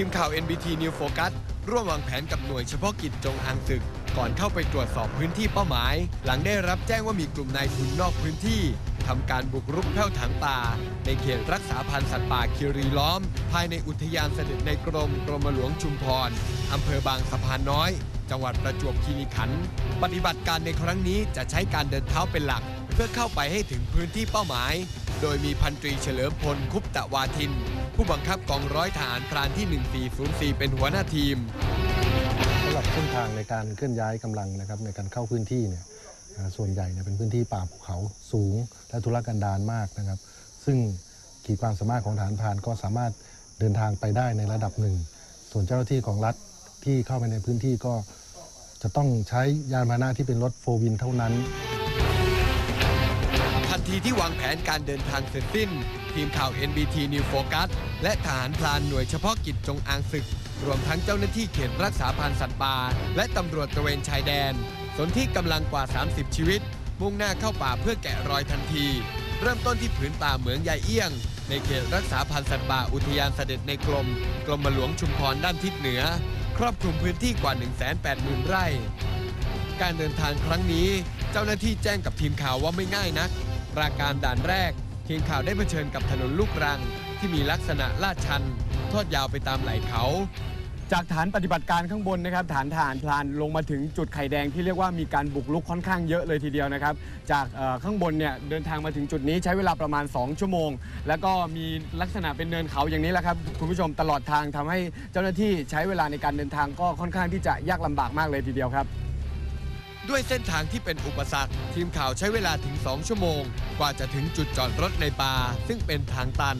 ทีมข่าว NBT New Focus ร่วมวางแผนกับหน่วยเฉพาะกิจจงอางศึก ก่อนเข้าไปตรวจสอบพื้นที่เป้าหมาย หลังได้รับแจ้งว่ามีกลุ่มนายทุนนอกพื้นที่ทำการบุกรุกแผ้วถางป่า ในเขตรักษาพันธุ์สัตว์ป่าคิรีล้อม ภายในอุทยานเสด็จในกรมกรมหลวงชุมพรอำเภอบางสะพานน้อย จังหวัดประจวบคีรีขันธ์ปฏิบัติการในครั้งนี้จะใช้การเดินเท้าเป็นหลัก เพื่อเข้าไปให้ถึงพื้นที่เป้าหมาย โดยมีพันตรีเฉลิมพลคุปตะวาทิน ผู้บังคับกองร้อยทหารพรานที่ 1404 เป็นหัวหน้าทีมสำหรับเส้นทางในการเคลื่อนย้ายกำลังนะครับในการเข้าพื้นที่เนี่ยส่วนใหญ่เนี่ยเป็นพื้นที่ป่าภูเขาสูง และทุรกันดารมากนะครับ ซึ่งขีดความสามารถของฐานพรานก็สามารถเดินทางไปได้ในระดับหนึ่ง ส่วนเจ้าหน้าที่ของรัฐที่เข้าไปในพื้นที่ก็จะต้องใช้ยานพาหนะที่เป็นรถโฟวินเท่านั้น ทีที่วางแผนการเดินทางเสร็จสิ้น ทีมข่าว NBT New Focus และทหารพลานหน่วยเฉพาะกิจจงอางศึก รวมทั้งเจ้าหน้าที่เขตรักษาพันธุ์สัตว์ป่า และตำรวจตระเวนชายแดน สนที่กำลังกว่า 30 ชีวิต มุ่งหน้าเข้าป่าเพื่อแกะรอยทันที เริ่มต้นที่ผืนป่าเหมืองยายเอี้ยง ในเขตรักษาพันธุ์สัตว์ป่าอุทยานเสด็จในกรมกรมหลวงชุมพรด้านทิศเหนือ ครอบคลุมพื้นที่กว่า 180,000 ไร่ การเดินทางครั้งนี้ เจ้าหน้าที่แจ้งกับทีมข่าวว่าไม่ง่ายนัก ปราการด่านแรก ทีมข่าวได้เผชิญกับถนนลูกรัง ที่มีลักษณะลาดชัน ทอดยาวไปตามไหล่เขา จากฐานปฏิบัติการข้างบนนะครับ ฐานทหารพลานลงมาถึงจุดไข่แดงที่เรียกว่ามีการบุกรุกค่อนข้างเยอะเลยทีเดียวนะครับ จากเอ่อข้างบนเนี่ยเดินทางมาถึงจุดนี้ใช้เวลาประมาณ 2 ชั่วโมง แล้วก็มีลักษณะเป็นเนินเขาอย่างนี้แหละครับคุณผู้ชมตลอดทางทำให้เจ้าหน้าที่ใช้เวลาในการเดินทางก็ค่อนข้างที่จะยากลำบากมากเลยทีเดียวครับ ด้วยเส้นทางที่เป็นอุปสรรค ทีมข่าวใช้เวลาถึง 2 ชั่วโมง กว่าจะถึงจุดจอดรถในป่าซึ่งเป็นทางตัน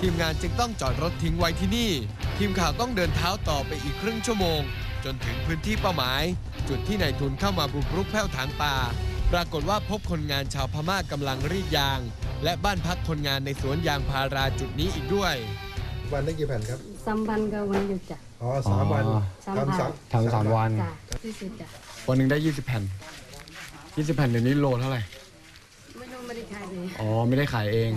ทีมงานจึงต้องจอดรถทิ้งไว้ที่นี่ ทีมข่าวต้องเดินเท้าต่อไปอีกครึ่งชั่วโมง จนถึงพื้นที่เป้าหมาย จุดที่นายทุนเข้ามาบุกรุกแผ้วถางป่า ปรากฏว่าพบคนงานชาวพม่ากำลังรีดยาง และบ้านพักคนงานในสวนยางพาราจุดนี้อีกด้วย วันได้กี่แผ่นครับ สัมพันธ์กับวันหยุดจ้ะ อ๋อสามวันสามพันทำสามวัน จ้ะที่สุดจ้ะวันหนึ่งได้ 20 แผ่น 20 แผ่นเดี๋ยวนี้โลเท่าไหร่ ไม่รู้ไม่ได้ขายเลย อ๋อ ไม่ได้ขายเอง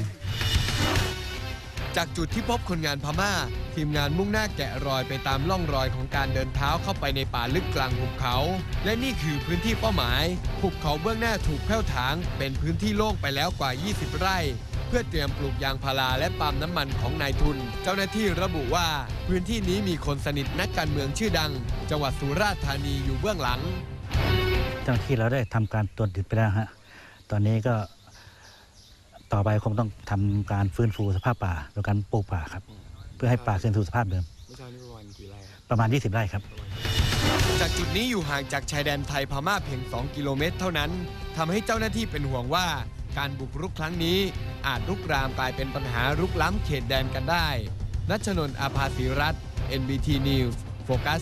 จากจุดที่พบคนงานพม่า ทีมงานมุ่งหน้าแกะรอยไปตามล่องรอยของการเดินเท้าเข้าไปในป่าลึกกลางหุบเขา และนี่คือพื้นที่เป้าหมาย หุบเขาเบื้องหน้าถูกแผ้วถาง เป็นพื้นที่โล่งไปแล้วกว่า 20 ไร่ เพื่อเตรียมปลูกยางพาราและปาล์มน้ำมันของนายทุน เจ้าหน้าที่ระบุว่า พื้นที่นี้มีคนสนิทนักการเมืองชื่อดัง จังหวัดสุราษฎร์ธานีอยู่เบื้องหลัง เจ้าหน้าที่เราได้ทำการตรวจยึดไปแล้วฮะตอนนี้ก็ต่อไปคงต้องทำการฟื้นฟูสภาพป่าโดยการปลูกป่าครับ เพื่อให้ป่าคืนสู่สภาพเดิมประมาณ20ไร่ครับ จากจุดนี้อยู่ห่างจากชายแดนไทยพม่าเพียง 2 กิโลเมตร เท่านั้นทำให้เจ้าหน้าที่เป็นห่วงว่า การบุกรุกครั้งนี้อาจลุกรามกลายเป็นปัญหารุกล้ำเขตแดนกันได้ นัชนนท์อาภาศิรัตน์ NBT News Focus